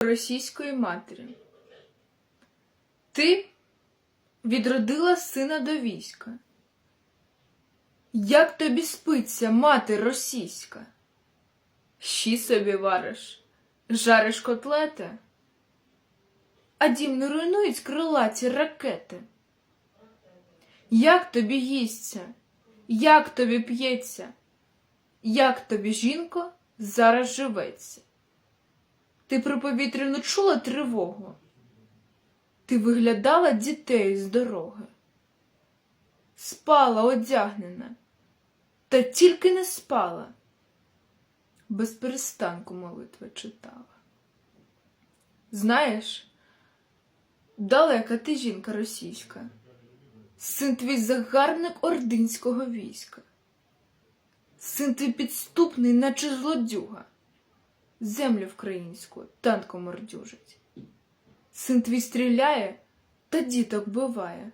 російської матері. Ти відродила сина до війська. Як тобі спиться, мати російська? Щі собі вариш, жариш котлети, а дім не руйнують крилаті ракети. Як тобі їсться, як тобі п'ється, як тобі, жінко, зараз живеться? Ти про повітряну чула тривогу? Ти виглядала дітей з дороги, спала одягнена, та тільки не спала, без перестанку молитви читала. Знаєш, далека ти жінка російська, син твій загарбник ординського війська, син твій підступний, наче злодюга землю вкраїнську танком мордюжить. Син твій стріляє та діток биває,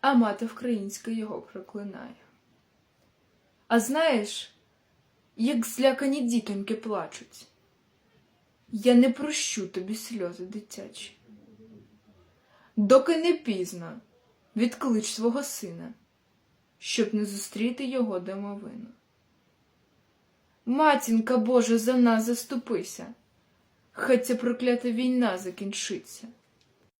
а мати вкраїнська його проклинає. А знаєш, як злякані дітоньки плачуть, я не прощу тобі сльози дитячі. Доки не пізно відклич свого сина, щоб не зустріти його домовину. Матінка Божа, за нас заступися, хай ця проклята війна закінчиться.